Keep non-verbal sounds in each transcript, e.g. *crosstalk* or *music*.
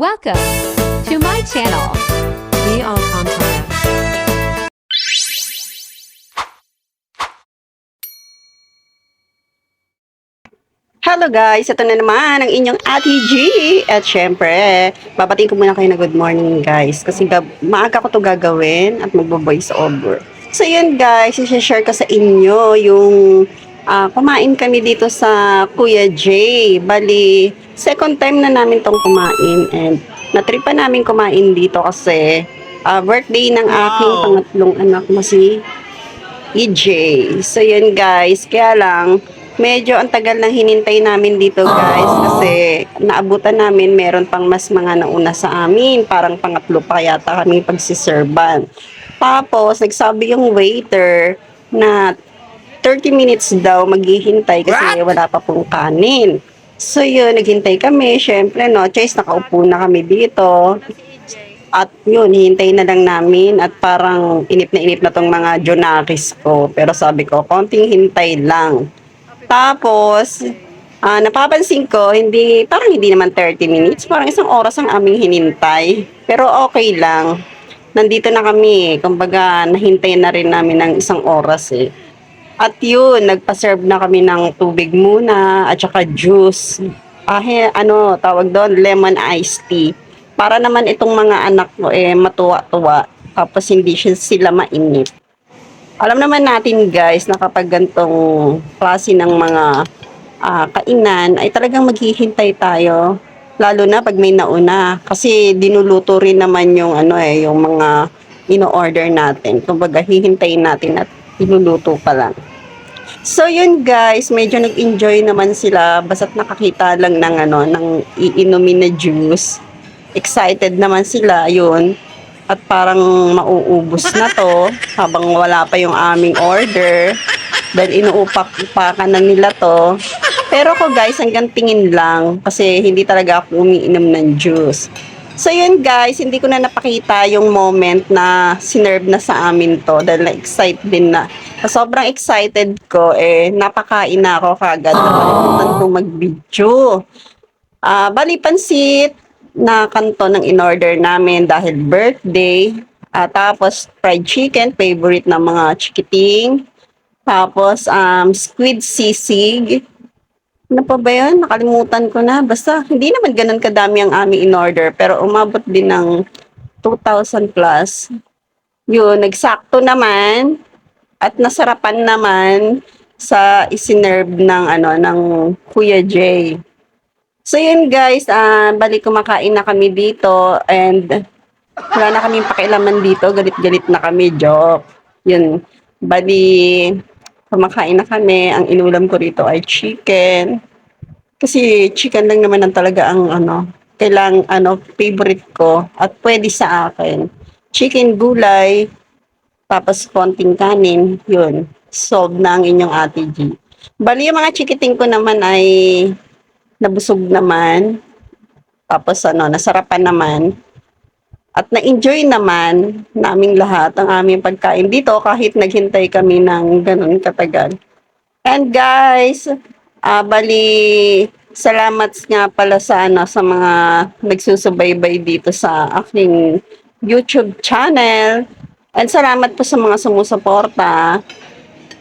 Welcome to my channel. We all Kampara. Hello guys, ito na naman ang inyong Ate G. At syempre, babatiin ko muna kayo na good morning guys. Kasi gab- maaga ko to gagawin at magbo-voice over. So yun guys, isi-share ko sa inyo yung ah, kumain kami dito sa Kuya J. Bali, second time na namin tong kumain and natripa namin kumain dito kasi ah, birthday ng aking pangatlong anak na si EJ. So yun guys, kaya lang medyo ang tagal ng hinintay namin dito guys kasi naabutan namin meron pang mas mga nauna sa amin. Parang pangatlo pa yata kami pagsiserban. Tapos nagsabi yung waiter na 30 minutes daw maghihintay kasi wala pa pong kanin. So yun, naghintay kami. Siyempre, no, choice, nakaupo na kami dito. At yun, hintay na lang namin at parang inip na inip na tong mga Jonakis ko. Pero sabi ko, konting hintay lang. Tapos, ah, napapansin ko, hindi, parang hindi naman 30 minutes, parang isang oras ang aming hinintay. Pero okay lang. Nandito na kami, kumbaga nahintay na rin namin ng isang oras eh. At yun, nagpa-serve na kami ng tubig muna at saka juice. Ah, ano, tawag doon, lemon iced tea. Para naman itong mga anak ko eh matuwa-tuwa. Tapos hindi sila mainip. Alam naman natin guys na kapag gantong klase ng mga ah, kainan ay talagang maghihintay tayo. Lalo na pag may nauna. Kasi dinuluto rin naman yung ano eh, yung mga ino-order natin. Kumbaga hihintayin natin at dinuluto pa lang. So yun guys, medyo nag-enjoy naman sila basta't nakakita lang ng ano ng iinumin na juice. Excited naman sila yun. At parang mauubos na to *laughs* habang wala pa yung aming order. Dahil inuupak-upakan na nila to. Pero ko guys, hanggang tingin lang kasi hindi talaga ako umiinom ng juice. So yun guys, hindi ko na napakita yung moment na sinerve na sa amin to dahil na-excite din na. Sobrang excited ko, eh, napakain na ako kagad. Nakalimutan kong mag-video. Ah, bali pansit na kanto ng in-order namin dahil birthday. Ah, tapos fried chicken, favorite ng mga chikiting. Tapos um, squid sisig. Ano pa ba yun? Nakalimutan ko na. Basta, hindi naman ganun kadami ang aming in-order. Pero umabot din ng 2,000 plus. Yun, nagsakto naman. At nasarapan naman sa isinerve ng, ano, ng Kuya J. So yun guys, ah bali kumakain na kami dito and wala na kaming pakialaman dito, galit-galit na kami, joke. Yun, bali kumakain na kami, ang inulam ko rito ay chicken. Kasi chicken lang naman ang talaga ang ano, kailang ano, favorite ko at pwede sa akin. Chicken gulay, tapos konting kanin, yun. Solve na ang inyong ate G. Bali yung mga chikiting ko naman ay nabusog naman. Tapos ano, nasarapan naman. At na-enjoy naman naming lahat ang aming pagkain dito kahit naghintay kami ng ganun katagal. And guys, ah bali salamat nga pala sa ano sa mga nagsusubaybay dito sa aking YouTube channel. And salamat po sa mga sumusuporta.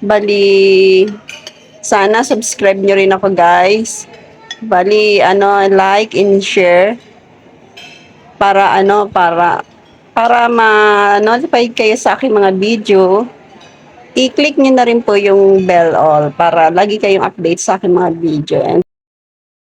Bali sana subscribe nyo rin ako guys. Bali, ano, like and share para ano, para para ma-notify kayo sa aking mga video. I-click nyo na rin po yung bell all para lagi kayong update sa aking mga video. And